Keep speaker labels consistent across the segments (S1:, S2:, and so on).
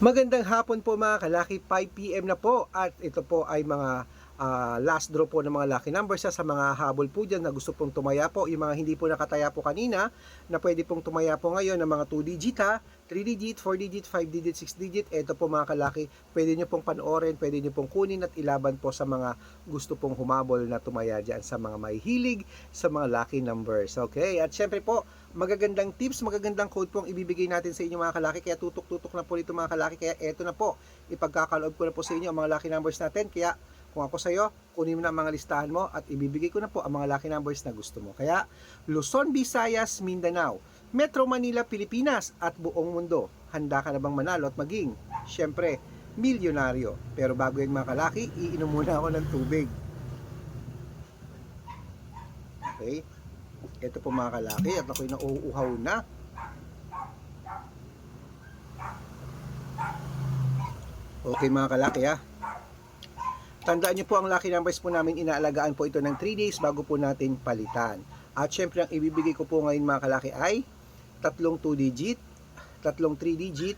S1: Magandang hapon po mga kalaki, 5pm na po at ito po ay mga ah, last draw po ng mga lucky numbers sa mga habol po dyan na gusto pong tumaya po. Yung mga hindi po nakataya po kanina na pwede pong tumaya po ngayon ng mga 2 digit ha, 3 digit, 4 digit, 5 digit, 6 digit. Ito po mga kalaki, pwede nyo pong panoorin, pwede nyo pong kunin at ilaban po sa mga gusto pong humabol na tumaya dyan sa mga may hilig sa mga lucky numbers. Okay, at syempre po, magagandang tips, magagandang code pong ibibigay natin sa inyo mga kalaki. Kaya tutok-tutok na po dito mga kalaki. Kaya eto na po, ipagkakaloob ko na po sa inyo ang mga lucky numbers natin. Kaya kung ako sa iyo, kunin mo na ang mga listahan mo at ibibigay ko na po ang mga lucky numbers na gusto mo. Kaya Luzon, Visayas, Mindanao, Metro Manila, Pilipinas at buong mundo. Handa ka na bang manalo at maging, syempre, milyonaryo. Pero bago yan mga kalaki, iinom muna ako ng tubig. Okay? Ito po mga kalaki at ako'y nauuhaw na. Okay mga kalaki ha. Tandaan niyo po ang lucky numbers po namin inaalagaan po ito ng 3 days bago po natin palitan. At syempre ang ibibigay ko po ngayon mga kalaki ay tatlong 2 digit, tatlong 3 digit,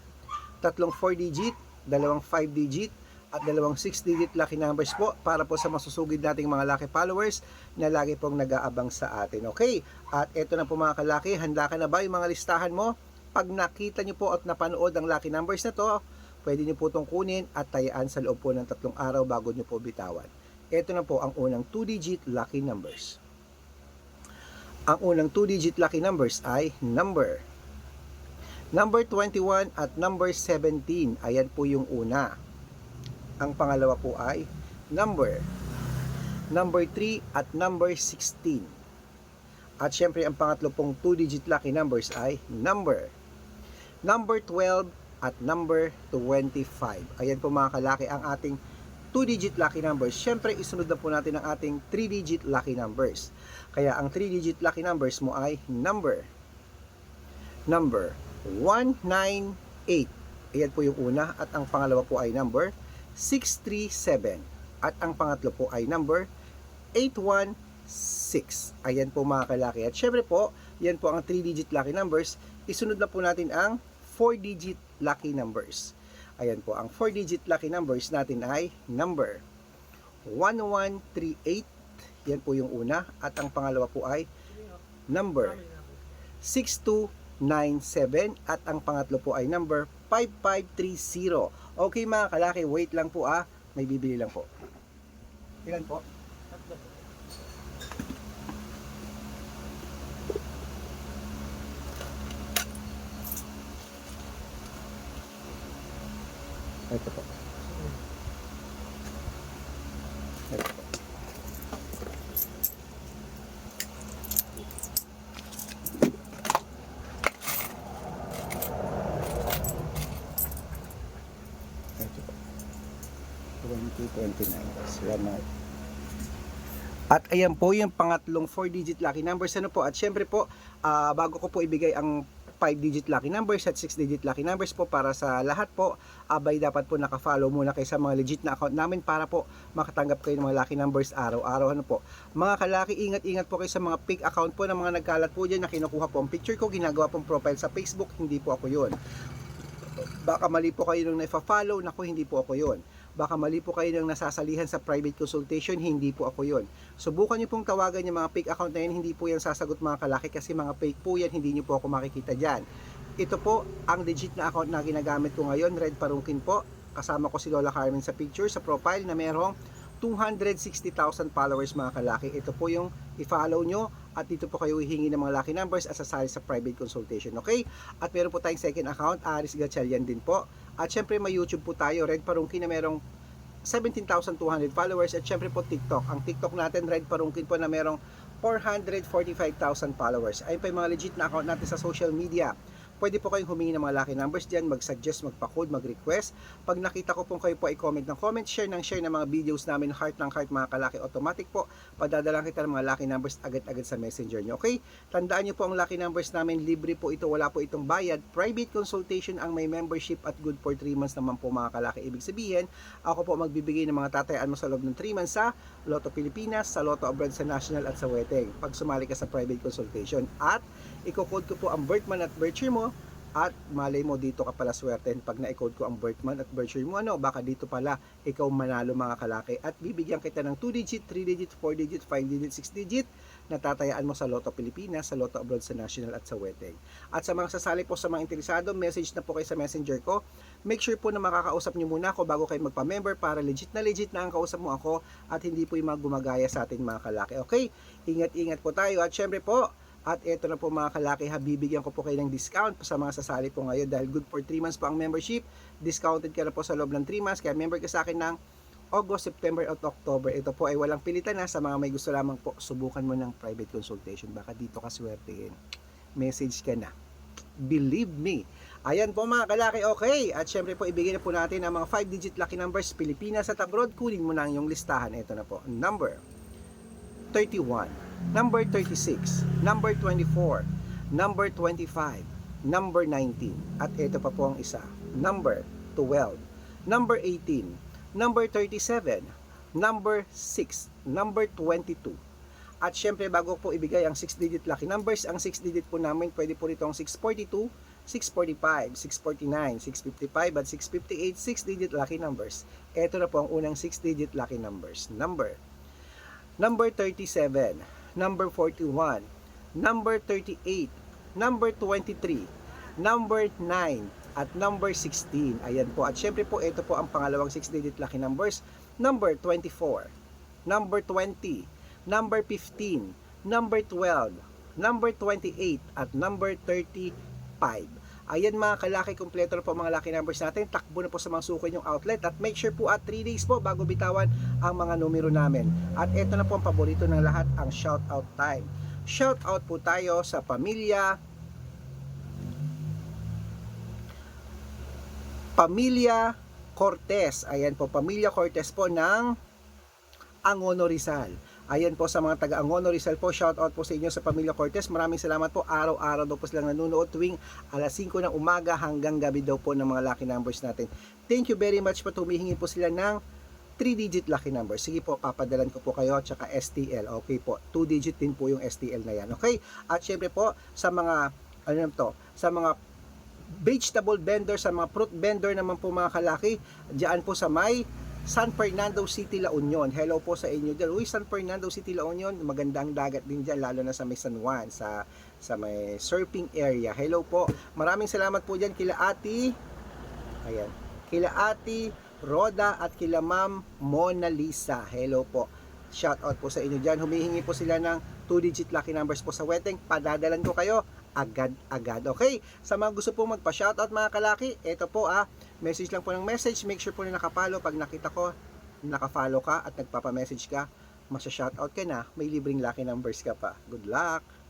S1: tatlong 4 digit, dalawang 5 digit, at dalawang 6 digit lucky numbers po para po sa masusugid nating mga lucky followers na lagi pong nag-aabang sa atin. Okay? At eto na po mga kalaki, handa ka na ba yung mga listahan mo? Pag nakita nyo po at napanood ang lucky numbers na to, pwede nyo po itong kunin at tayaan sa loob po ng tatlong araw bago nyo po bitawan. Ito na po ang unang 2-digit lucky numbers. Ang unang 2-digit lucky numbers ay number. Number 21 at number 17. Ayan po yung una. Ang pangalawa po ay number. Number 3 at number 16. At syempre ang pangatlo pong 2-digit lucky numbers ay number. Number 12 at number 25. Ayan po mga kalaki ang ating 2-digit lucky numbers. Syempre, isunod na po natin ang ating 3-digit lucky numbers. Kaya ang 3-digit lucky numbers mo ay number. Number 198. Ayan po yung una. At ang pangalawa po ay number 637. At ang pangatlo po ay number 816. Ayan po mga kalaki. At syempre po, yan po ang 3-digit lucky numbers. Isunod na po natin ang 4-digit lucky numbers. Ayan po, ang 4-digit lucky numbers natin ay number 1138. Yan po yung una. At ang pangalawa po ay number 6297. At ang pangatlo po ay number 5530. Okay mga kalaki, wait lang po ah. May bibili lang po. Ilan po? Ito po. Salamat. At ayan po yung pangatlong 4-digit lucky numbers. Ano po? At syempre po, ah, bago ko po ibigay ang 5-digit lucky numbers at 6-digit lucky numbers po para sa lahat po, abay dapat po naka-follow muna kayo sa mga legit na account namin para po makatanggap kayo ng mga lucky numbers araw-araw. Ano po? Mga kalaki, ingat-ingat po kayo sa mga fake account po ng mga nagkalat po dyan na kinukuha po ang picture ko, ginagawa pong profile sa Facebook, hindi po ako yun. Baka mali po kayo nung naifa-follow, naku, hindi po ako yun. Baka mali po kayo nang nasasalihan sa private consultation, hindi po ako yun. Subukan niyo pong tawagan yung mga fake account na yan, hindi po yan sasagot mga kalaki kasi mga fake po yan, hindi niyo po ako makikita dyan. Ito po, ang legit na account na ginagamit ko ngayon, Red Parungkin po. Kasama ko si Lola Carmen sa picture, sa profile na merong 260,000 followers mga kalaki. Ito po yung i-follow nyo at dito po kayo hihingi ng mga lucky numbers at sasali sa private consultation. Okay? At meron po tayong second account, Aris Gatchalian din po. At syempre may YouTube po tayo, Red Parungkin na merong 17,200 followers at syempre po TikTok. Ang TikTok natin, Red Parungkin po na merong 445,000 followers. Ayun pa yung mga legit na account natin sa social media. Pwede po kayong humingi ng mga lucky numbers dyan, mag-suggest, magpa-code, mag-request. Pag nakita ko po kayo po ay comment ng comment, share ng share ng mga videos namin, heart ng heart mga kalaki, automatic po, padadalang kita ng mga lucky numbers agad-agad sa messenger nyo. Okay? Tandaan nyo po ang lucky numbers namin, libre po ito, wala po itong bayad. Private consultation ang may membership at good for 3 months naman po mga kalaki. Ibig sabihin, ako po magbibigay ng mga tatayaan mo sa loob ng 3 months sa Lotto Pilipinas, sa Lotto Abroad sa National at sa Weteng. Pag sumali ka sa private consultation. At, iko-code ko po ang birth month at birth year mo at malay mo dito ka pala swerte pag na-code ko ang birth at birth year mo ano baka dito pala ikaw manalo mga kalaki at bibigyan kita ng 2 digit, 3 digit, 4 digit, 5 digit, 6 digit na tatayaan mo sa Lotto Pilipinas, sa Lotto Abroad, sa National at sa Weteng. At sa mga sasali po sa mga interesado, message na po kayo sa messenger ko. Make sure po na makakausap nyo muna ako bago kayo magpa-member para legit na legit na ang kausap mo ako at hindi po yung mga gumagaya sa ating mga kalaki. Okay? Ingat-ingat po tayo at syempre po, at ito na po mga kalaki, ha, bibigyan ko po kayo ng discount sa mga sasali po ngayon dahil good for 3 months po ang membership. Discounted ka na po sa loob ng 3 months, kaya member ka sa akin ng August, September at October. Ito po ay walang pilitan na sa mga may gusto lamang po. Subukan mo ng private consultation. Baka dito ka swertein. Message ka na. Believe me. Ayan po mga kalaki, okay. At syempre po, ibigay na po natin ang mga 5-digit lucky numbers Pilipinas at abroad. Kunin mo na ang iyong listahan. Ito na po. Number 31, number 36, number 24, number 25, number 19. At ito pa po ang isa. Number 12, number 18, number 37, number 6, number 22. At syempre bago po ibigay ang 6-digit lucky numbers, ang 6-digit po namin pwede po rito ang 642, 645, 649, 655 at 658 6-digit lucky numbers. Ito na po ang unang 6-digit lucky numbers. Number number 37, number 41, number 38, number 23, number 9, at number 16. Ayan po. At syempre po, ito po ang pangalawang 6-digit lucky numbers. Number 24, number 20, number 15, number 12, number 28, at number 35. Ayan mga kalaki, kompleto na po mga lucky numbers natin. Takbo na po sa mga suko yung outlet at make sure po at 3 days po bago bitawan ang mga numero namin. At ito na po ang paborito ng lahat, ang shout out time. Shout out po tayo sa pamilya Pamilya Cortez. Ayan po, Pamilya Cortez po ng Angono Rizal. Ayan po sa mga taga Angono Rizal po, shout out po sa inyo sa Pamilya Cortez. Maraming salamat po. Araw-araw daw po silang nanonood tuwing alas 5 ng umaga hanggang gabi daw po ng mga lucky numbers natin. Thank you very much po. Tumihingi po sila ng 3-digit lucky number. Sige po, papadalan ko po kayo tsaka STL. Okay po, 2-digit din po yung STL na yan. Okay? At syempre po, sa mga, ano to, sa mga vegetable vendor, sa mga fruit vendor naman po mga kalaki, diyan po sa may San Fernando City, La Union. Hello po sa inyo dyan. Uy, San Fernando City, La Union, magandang dagat din dyan, lalo na sa may San Juan, sa, sa may surfing area. Hello po. Maraming salamat po dyan kila Ati, ayan, kila Ati, Roda at kila Ma'am Mona Lisa. Hello po. Shout out po sa inyo dyan. Humihingi po sila ng 2-digit lucky numbers po sa wedding. Padadalan ko kayo agad-agad. Okay? Sa mga gusto pong magpa-shoutout mga kalaki, ito po ah, message lang po ng message. Make sure po na nakapalo. Pag nakita ko, nakafollow ka at nagpapa-message ka, masya-shoutout ka na, may libreng lucky numbers ka pa. Good luck!